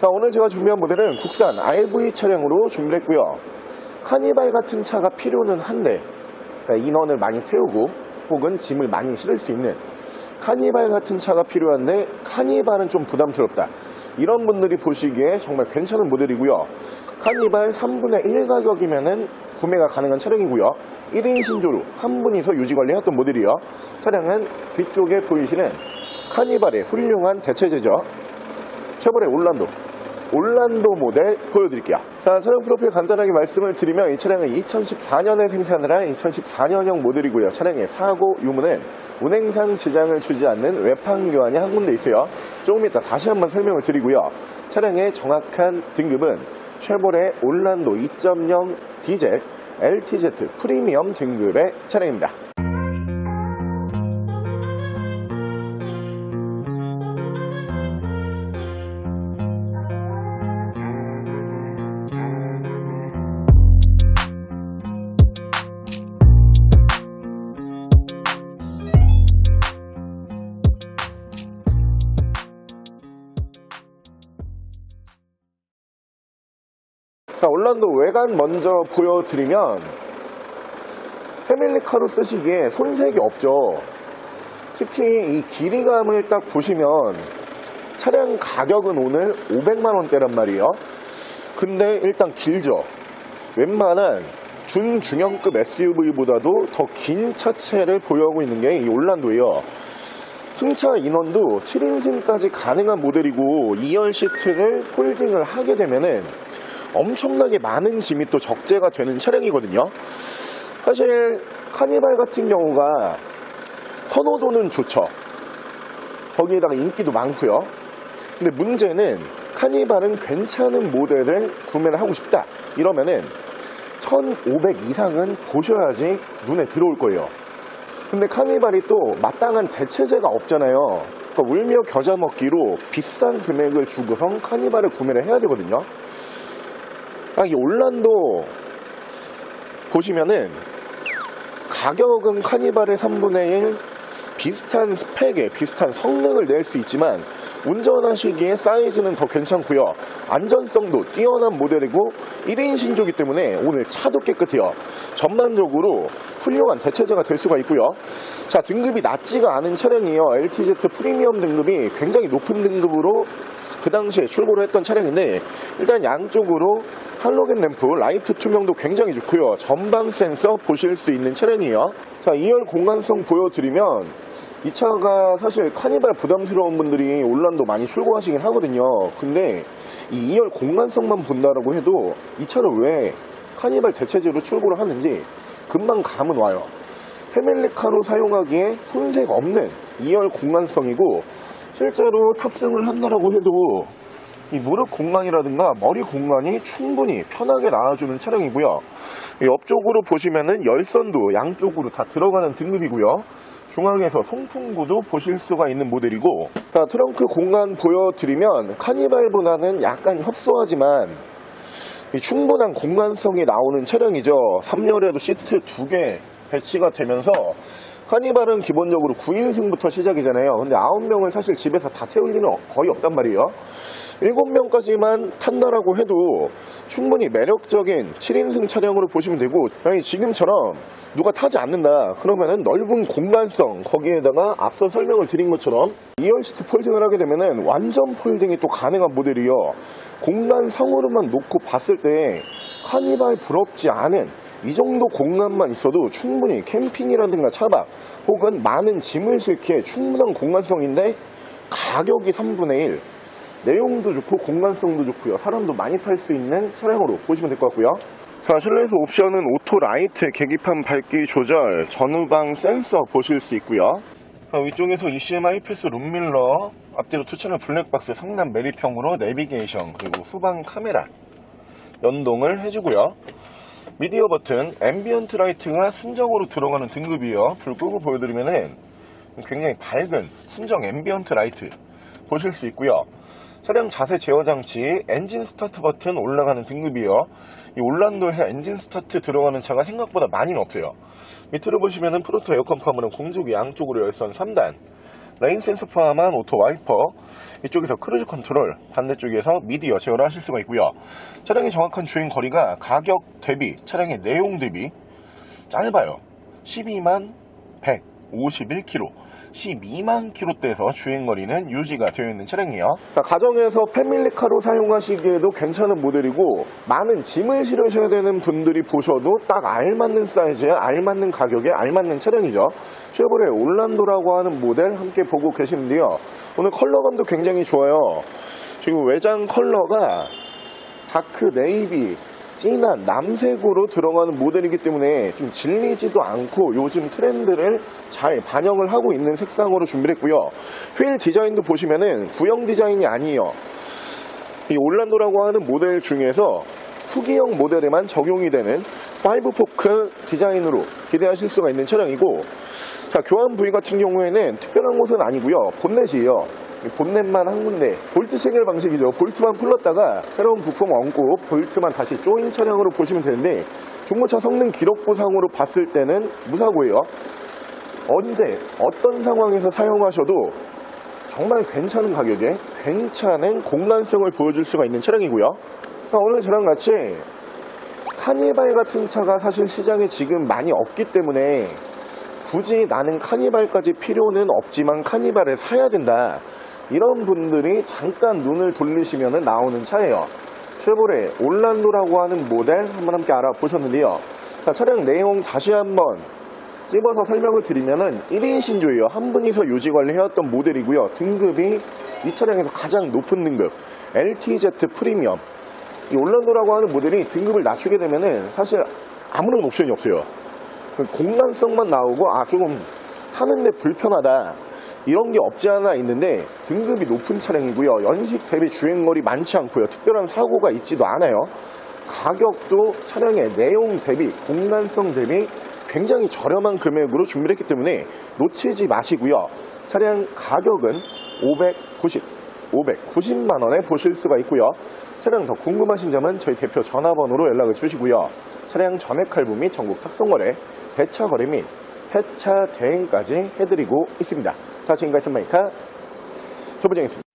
자, 오늘 제가 준비한 모델은 국산 RV 차량으로 준비를 했고요. 카니발 같은 차가 필요는 한데 그러니까 인원을 많이 태우고 혹은 짐을 많이 실을 수 있는 카니발 같은 차가 필요한데 카니발은 좀 부담스럽다. 이런 분들이 보시기에 정말 괜찮은 모델이고요. 카니발 3분의 1 가격이면은 구매가 가능한 차량이고요. 1인 신조로 한 분이서 유지 관리했던 모델이요. 차량은 뒤쪽에 보이시는 카니발의 훌륭한 대체제죠. 쉐보레 올란도 올란도 모델 보여드릴게요. 자 차량 프로필 간단하게 말씀을 드리면 이 차량은 2014년에 생산을 한 2014년형 모델이고요. 차량의 사고 유무는 운행상 지장을 주지 않는 외판 교환이 한 군데 있어요. 조금 이따 다시 한번 설명을 드리고요. 차량의 정확한 등급은 쉐보레 올란도 2.0 디젤 LTZ 프리미엄 등급의 차량입니다 자, 올란도 외관 먼저 보여드리면 패밀리 카로 쓰시기에 손색이 없죠. 특히 이 길이감을 딱 보시면 차량 가격은 오늘 500만 원대란 말이에요. 근데 일단 길죠. 웬만한 준중형급 SUV보다도 더 긴 차체를 보유하고 있는 게 이 올란도예요. 승차 인원도 7인승까지 가능한 모델이고 2열 시트를 폴딩을 하게 되면은 엄청나게 많은 짐이 또 적재가 되는 차량이거든요. 사실 카니발 같은 경우가 선호도는 좋죠. 거기에다가 인기도 많고요. 근데 문제는 카니발은 괜찮은 모델을 구매를 하고 싶다. 이러면은 1500 이상은 보셔야지 눈에 들어올 거예요. 근데 카니발이 또 마땅한 대체제가 없잖아요. 그러니까 울며 겨자 먹기로 비싼 금액을 주고선 카니발을 구매를 해야 되거든요. 아, 이 올란도 보시면은 가격은 카니발의 3분의 1 비슷한 스펙에 비슷한 성능을 낼 수 있지만 운전하시기에 사이즈는 더 괜찮고요. 안전성도 뛰어난 모델이고 1인 신조기 때문에 오늘 차도 깨끗해요. 전반적으로 훌륭한 대체제가 될 수가 있고요. 자 등급이 낮지가 않은 차량이에요. LTZ 프리미엄 등급이 굉장히 높은 등급으로 그 당시에 출고를 했던 차량인데 일단 양쪽으로 할로겐 램프 라이트 투명도 굉장히 좋고요. 전방 센서 보실 수 있는 차량이에요. 자 2열 공간성 보여드리면 이 차가 사실 카니발 부담스러운 분들이 올 란도 많이 출고하시긴 하거든요 근데 이 2열 공간성만 본다라고 해도 이 차를 왜 카니발 대체제로 출고를 하는지 금방 감은 와요 패밀리카로 사용하기에 손색 없는 2열 공간성이고 실제로 탑승을 한다라고 해도 이 무릎 공간이라든가 머리 공간이 충분히 편하게 나와주는 차량이고요. 이 옆쪽으로 보시면은 열선도 양쪽으로 다 들어가는 등급이고요. 중앙에서 송풍구도 보실 수가 있는 모델이고 자, 트렁크 공간 보여드리면 카니발보다는 약간 협소하지만 이 충분한 공간성이 나오는 차량이죠. 3열에도 시트 두 개 배치가 되면서 카니발은 기본적으로 9인승부터 시작이잖아요. 근데 9명을 사실 집에서 다 태울 일은 거의 없단 말이에요. 7명까지만 탄다라고 해도 충분히 매력적인 7인승 차량으로 보시면 되고 아니 지금처럼 누가 타지 않는다 그러면은 넓은 공간성 거기에다가 앞서 설명을 드린 것처럼 2열 시트 폴딩을 하게 되면은 완전 폴딩이 또 가능한 모델이요 공간성으로만 놓고 봤을 때 카니발 부럽지 않은 이 정도 공간만 있어도 충분히 캠핑이라든가 차박 혹은 많은 짐을 싣기에 충분한 공간성인데 가격이 3분의 1 내용도 좋고 공간성도 좋고요. 사람도 많이 탈 수 있는 차량으로 보시면 될 것 같고요. 자 실내에서 옵션은 오토 라이트 계기판 밝기 조절 전후방 센서 보실 수 있고요. 자, 위쪽에서 ECMI 패스 룸밀러 앞뒤로 투채널 블랙박스 상단 매립형으로 내비게이션 그리고 후방 카메라 연동을 해주고요 미디어 버튼, 앰비언트 라이트가 순정으로 들어가는 등급이에요. 불 끄고 보여드리면은 굉장히 밝은 순정 앰비언트 라이트 보실 수 있고요. 차량 자세 제어 장치, 엔진 스타트 버튼 올라가는 등급이에요. 이 올란도에서 엔진 스타트 들어가는 차가 생각보다 많이는 없어요. 밑으로 보시면은 프로토 에어컨 파문은 공조기 양쪽으로 열선 3단, 레인 센서 포함한 오토 와이퍼, 이쪽에서 크루즈 컨트롤, 반대쪽에서 미디어 제어를 하실 수가 있고요. 차량의 정확한 주행 거리가 가격 대비, 차량의 내용 대비 짧아요. 12만 151km. 12만 킬로대에서 주행거리는 유지가 되어 있는 차량이에요. 가정에서 패밀리카로 사용하시기에도 괜찮은 모델이고 많은 짐을 실으셔야 되는 분들이 보셔도 딱 알맞는 사이즈에 알맞는 가격에 알맞는 차량이죠. 쉐보레 올란도라고 하는 모델 함께 보고 계시는데요. 오늘 컬러감도 굉장히 좋아요. 지금 외장 컬러가 다크 네이비 진한 남색으로 들어가는 모델이기 때문에 좀 질리지도 않고 요즘 트렌드를 잘 반영을 하고 있는 색상으로 준비를 했고요. 휠 디자인도 보시면은 구형 디자인이 아니에요. 이 올란도라고 하는 모델 중에서 후기형 모델에만 적용이 되는 5포크 디자인으로 기대하실 수가 있는 차량이고 자 교환 부위 같은 경우에는 특별한 곳은 아니고요 본넷이에요 이 본넷만 한 군데 볼트 체결 방식이죠 볼트만 풀렀다가 새로운 부품 얹고 볼트만 다시 조인 차량으로 보시면 되는데 중고차 성능 기록부상으로 봤을 때는 무사고예요 언제 어떤 상황에서 사용하셔도 정말 괜찮은 가격에 괜찮은 공간성을 보여줄 수가 있는 차량이고요. 자, 오늘 저랑 같이 카니발 같은 차가 사실 시장에 지금 많이 없기 때문에 굳이 나는 카니발까지 필요는 없지만 카니발을 사야 된다. 이런 분들이 잠깐 눈을 돌리시면 나오는 차예요. 쉐보레 올란도라고 하는 모델 한번 함께 알아보셨는데요. 자, 차량 내용 다시 한번 찝어서 설명을 드리면은 1인 신조예요. 한 분이서 유지 관리해왔던 모델이고요. 등급이 이 차량에서 가장 높은 등급 LTZ 프리미엄. 이 올란도라고 하는 모델이 등급을 낮추게 되면은 사실 아무런 옵션이 없어요. 그 공간성만 나오고 아 조금 타는데 불편하다 이런 게 없지 않아 있는데 등급이 높은 차량이고요. 연식 대비 주행거리 많지 않고요. 특별한 사고가 있지도 않아요. 가격도 차량의 내용 대비 공간성 대비 굉장히 저렴한 금액으로 준비를 했기 때문에 놓치지 마시고요. 차량 가격은 590, 590만 원에 보실 수가 있고요. 차량 더 궁금하신 점은 저희 대표 전화번호로 연락을 주시고요. 차량 전액 할부 및 전국 탁송거래, 대차 거래 및 폐차 대행까지 해드리고 있습니다. 자, 지금까지 선마이카 조부장이었습니다.